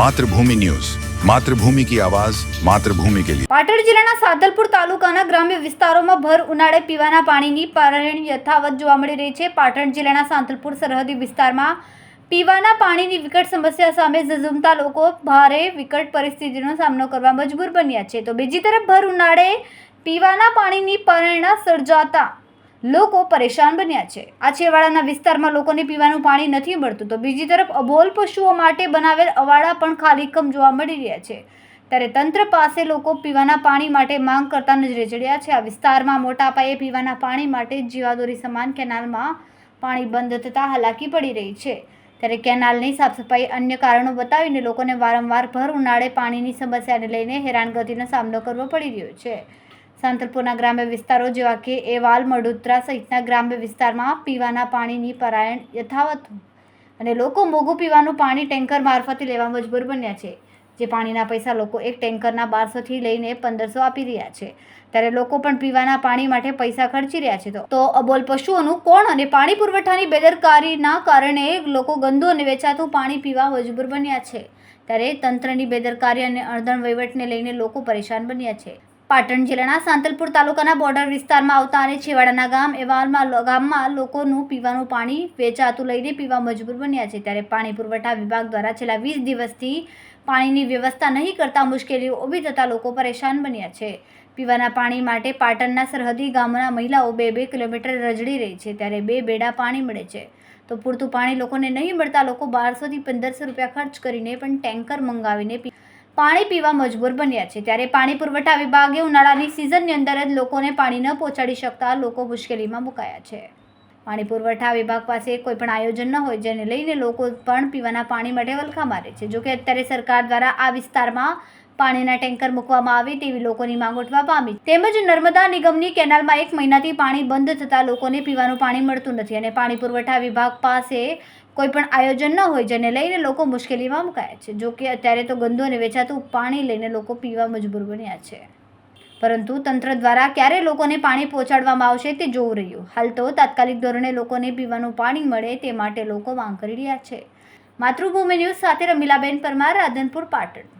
Mathrubhumi news. Mathrubhumi કી આવાજ, માતૃભૂમિ કે લિયે પાટણ જિલ્લાના સાદલપુર તાલુકાના ગ્રામ્ય વિસ્તારોમાં ભર ઉનાળે પીવાના પાણીની પારણી યથાવત જોવા મળી રહી છે. પાટણ જિલ્લાના સાંતલપુર સરહદી વિસ્તારમાં પીવાના પાણીની વિકટ સમસ્યા સામે ઝઝુમતા લોકો ભારે વિકટ પરિસ્થિતિનો સામનો કરવા મજબૂર બન્યા છે. તો બીજી તરફ ભર ઉનાળે પીવાના પાણીની પારણા સર્જાતા લોકો પરેશાન બન્યા છે. આ છેવાડાના વિસ્તારમાં લોકોને પીવાનું પાણી નથી મળતું તો બીજી તરફ અબોલ પશુઓ માટે બનાવેલ અવાડા પણ ખાલીકમ જોવા મળી રહ્યા છે. ત્યારે તંત્ર પાસે લોકો પીવાના પાણી માટે માંગ કરતા નજરે ચડ્યા છે. આ વિસ્તારમાં મોટા પાયે પીવાના પાણી માટે જીવાદોરી સમાન કેનાલમાં પાણી બંધ થતાં હાલાકી પડી રહી છે. ત્યારે કેનાલની સાફ સફાઈ અન્ય કારણો બતાવીને લોકોને વારંવાર ભર ઉનાળે પાણીની સમસ્યાને લઈને હેરાનગતિનો સામનો કરવો પડી રહ્યો છે. સાંતલપુરના ગ્રામ્ય વિસ્તારો જેવા કે એવાલ મડોદરા સહિતના ગ્રામ્ય વિસ્તારમાં પીવાના પાણીની પરાયણ યથાવત અને લોકો મોંઘું પીવાનું પાણી ટેન્કર મારફતે લેવા મજબૂર બન્યા છે, જે પાણીના પૈસા લોકો એક ટેન્કરના બારસોથી લઈને પંદરસો આપી રહ્યા છે. ત્યારે લોકો પણ પીવાના પાણી માટે પૈસા ખર્ચી રહ્યા છે તો- તો અબોલ પશુઓનું કોણ અને પાણી પુરવઠાની બેદરકારીના કારણે લોકો ગંદુ અને વેચાતું પાણી પીવા મજબૂર બન્યા છે? ત્યારે તંત્રની બેદરકારી અને અણધણ વહીવટને લઈને લોકો પરેશાન બન્યા છે. પાટણ જિલ્લાના સાંતલપુર તાલુકાના બોર્ડર વિસ્તારમાં આવતા અને છેવાડાના ગામ એવાલમાં ગામમાં લોકોનું પીવાનું પાણી વેચાતું લઈને પીવા મજબૂર બન્યા છે. ત્યારે પાણી પુરવઠા વિભાગ દ્વારા છેલ્લા વીસ દિવસથી પાણીની વ્યવસ્થા નહીં કરતા મુશ્કેલીઓ ઊભી થતાં લોકો પરેશાન બન્યા છે. પીવાના પાણી માટે પાટણના સરહદી ગામના મહિલાઓ બે બે કિલોમીટર રજડી રહી છે. ત્યારે બે બેડા પાણી મળે છે. તો પૂરતું પાણી લોકોને નહીં મળતા લોકો બારસોથી પંદરસો રૂપિયા ખર્ચ કરીને પણ ટેન્કર મંગાવીને પી- પાણી પીવા મજબૂર બન્યા છે. ત્યારે પાણી પુરવઠા વિભાગે ઉનાળાની સિઝનની અંદર જ લોકોને પાણી ન પહોંચાડી શકતા લોકો મુશ્કેલીમાં મુકાયા છે. પાણી પુરવઠા વિભાગ પાસે કોઈ પણ આયોજન ન હોય, જેને લઈને લોકો પણ પીવાના પાણી માટે વલખા મારે છે. જોકે અત્યારે સરકાર દ્વારા આ વિસ્તારમાં પાણીના ટેન્કર મૂકવામાં આવે તેવી લોકોની માંગ ઉઠવા પામી. તેમજ નર્મદા નિગમની કેનાલમાં એક મહિનાથી પાણી બંધ થતાં લોકોને પીવાનું પાણી મળતું નથી અને પાણી પુરવઠા વિભાગ પાસે કોઈ પણ આયોજન ન હોય જેને લઈને લોકો મુશ્કેલીમાં મુકાયા છે. જો કે અત્યારે તો ગંદુ અને વેચાતું પાણી લઈને લોકો પીવા મજબૂર બન્યા છે. પરંતુ તંત્ર દ્વારા ક્યારે લોકોને પાણી પહોંચાડવામાં આવશે તે જોવું રહ્યું. હાલ તો તાત્કાલિક ધોરણે લોકોને પીવાનું પાણી મળે તે માટે લોકો માંગ કરી રહ્યા છે. માતૃભૂમિ ન્યૂઝ સાથે રમીલાબેન પરમાર, રાધનપુર, પાટણ.